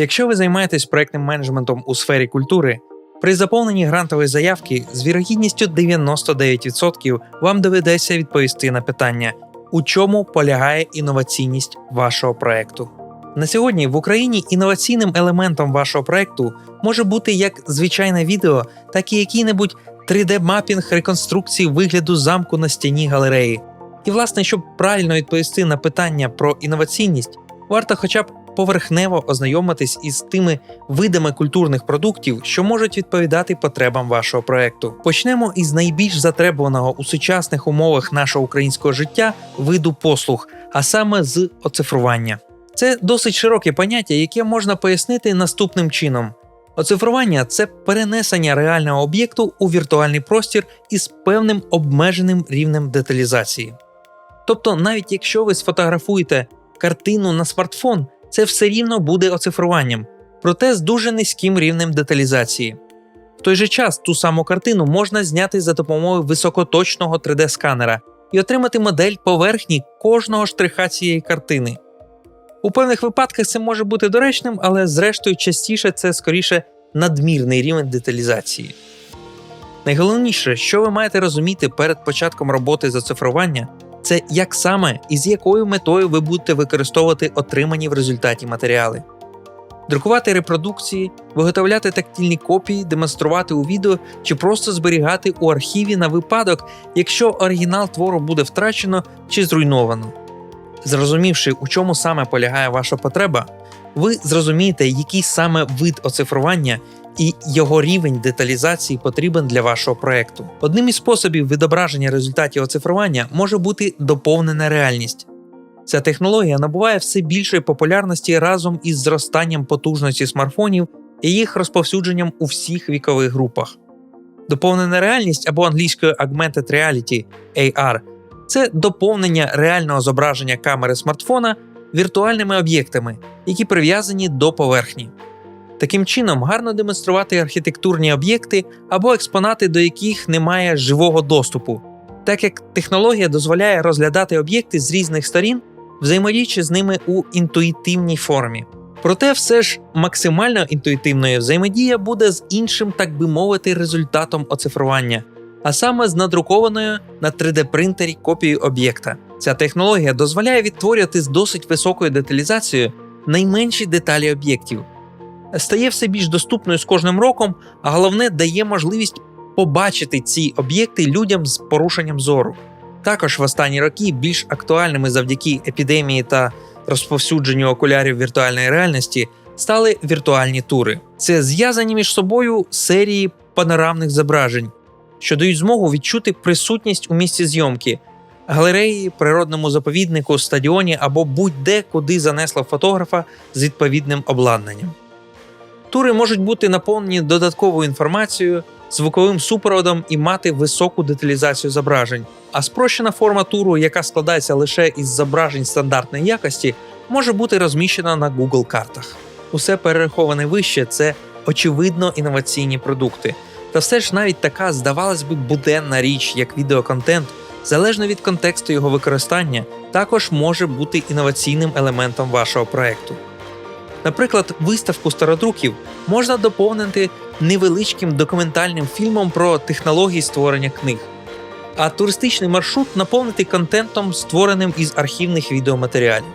Якщо ви займаєтесь проектним менеджментом у сфері культури, при заповненні грантової заявки з вірогідністю 99% вам доведеться відповісти на питання, у чому полягає інноваційність вашого проекту. На сьогодні в Україні інноваційним елементом вашого проекту може бути як звичайне відео, так і який-небудь 3D-мапінг реконструкції вигляду замку на стіні галереї. І, власне, щоб правильно відповісти на питання про інноваційність, варто хоча б поверхнево ознайомитись із тими видами культурних продуктів, що можуть відповідати потребам вашого проекту. Почнемо із найбільш затребуваного у сучасних умовах нашого українського життя виду послуг, а саме з оцифрування. Це досить широке поняття, яке можна пояснити наступним чином. Оцифрування це перенесення реального об'єкту у віртуальний простір із певним обмеженим рівнем деталізації. Тобто, навіть якщо ви сфотографуєте картину на смартфон, це все рівно буде оцифруванням, проте з дуже низьким рівнем деталізації. В той же час ту саму картину можна зняти за допомогою високоточного 3D-сканера і отримати модель поверхні кожного штриха цієї картини. У певних випадках це може бути доречним, але зрештою частіше це скоріше надмірний рівень деталізації. Найголовніше, що ви маєте розуміти перед початком роботи з оцифрування, це як саме і з якою метою ви будете використовувати отримані в результаті матеріали. Друкувати репродукції, виготовляти тактильні копії, демонструвати у відео чи просто зберігати у архіві на випадок, якщо оригінал твору буде втрачено чи зруйновано. Зрозумівши, у чому саме полягає ваша потреба, ви зрозумієте, який саме вид оцифрування і його рівень деталізації потрібен для вашого проекту. Одним із способів відображення результатів оцифрування може бути доповнена реальність. Ця технологія набуває все більшої популярності разом із зростанням потужності смартфонів і їх розповсюдженням у всіх вікових групах. Доповнена реальність або англійською Augmented Reality AR це доповнення реального зображення камери смартфона віртуальними об'єктами, які прив'язані до поверхні. Таким чином, гарно демонструвати архітектурні об'єкти або експонати, до яких немає живого доступу, так як технологія дозволяє розглядати об'єкти з різних сторін, взаємодіючи з ними у інтуїтивній формі. Проте, все ж максимально інтуїтивною взаємодія буде з іншим, так би мовити, результатом оцифрування, а саме з надрукованою на 3D-принтері копією об'єкта. Ця технологія дозволяє відтворювати з досить високою деталізацією найменші деталі об'єктів стає все більш доступною з кожним роком, а головне дає можливість побачити ці об'єкти людям з порушенням зору. Також в останні роки більш актуальними завдяки епідемії та розповсюдженню окулярів віртуальної реальності стали віртуальні тури. Це зв'язані між собою серії панорамних зображень, що дають змогу відчути присутність у місці зйомки, галереї, природному заповіднику, стадіоні або будь-де, куди занесло фотографа з відповідним обладнанням. Тури можуть бути наповнені додатковою інформацією, звуковим супроводом і мати високу деталізацію зображень. А спрощена форма туру, яка складається лише із зображень стандартної якості, може бути розміщена на Google картах. Усе перераховане вище це очевидно інноваційні продукти. Та все ж навіть така, здавалось би, буденна річ, як відеоконтент, залежно від контексту його використання, також може бути інноваційним елементом вашого проекту. Наприклад, виставку стародруків можна доповнити невеличким документальним фільмом про технології створення книг, а туристичний маршрут наповнити контентом, створеним із архівних відеоматеріалів.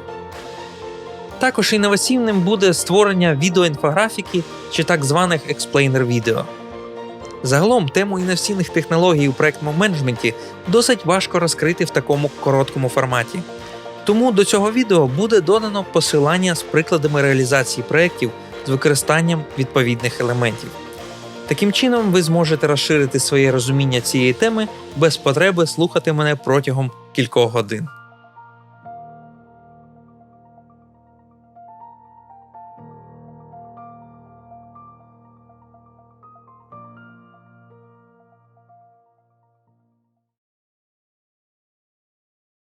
Також інноваційним буде створення відеоінфографіки чи так званих експлейнер відео. Загалом тему інноваційних технологій у проектному менеджменті досить важко розкрити в такому короткому форматі. Тому до цього відео буде додано посилання з прикладами реалізації проєктів з використанням відповідних елементів. Таким чином, ви зможете розширити своє розуміння цієї теми без потреби слухати мене протягом кількох годин.